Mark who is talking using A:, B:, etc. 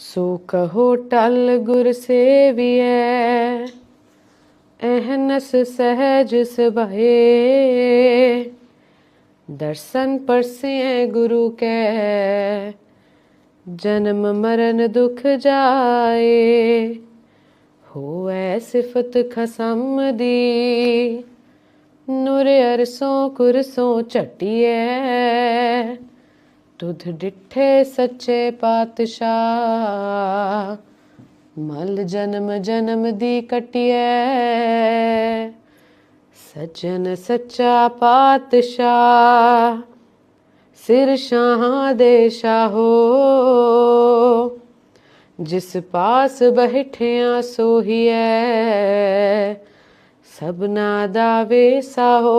A: ਸੋ ਕਹੋ, ਟਲ ਗੁਰ ਸੇਵੀਐ ਅਹਨਸ ਸਹਿਜ ਸਭਏ। ਦਰਸ਼ਨ ਪਰਸੇ ਗੁਰੂ ਕੈ, ਜਨਮ ਮਰਨ ਦੁਖ ਜਾਏ। ਹੋਐ ਸਿਫਤ ਖਸਮ ਦੀ ਨੂਰ ਅਰਸੋਂ ਕੁਰਸੋਂ ਝਟਿਐ। ਤੁਧ ਡਿਠੇ ਸੱਚੇ ਪਾਤਸ਼ਾਹ। ਮਲ ਜਨਮ ਜਨਮ ਦੀ ਕਟਿਐ। ਸਜਣ ਸੱਚਾ ਪਾਤਸ਼ਾਹ। ਸਿਰ ਸ਼ਾਹਾਂ ਦੇ ਸ਼ਾਹੋ ਜਿਸ ਪਾਸ ਬੈਠਿਆ ਸੋਹੀਐ। ਸਭਨਾ ਦਾ ਵੇਸਾਹੋ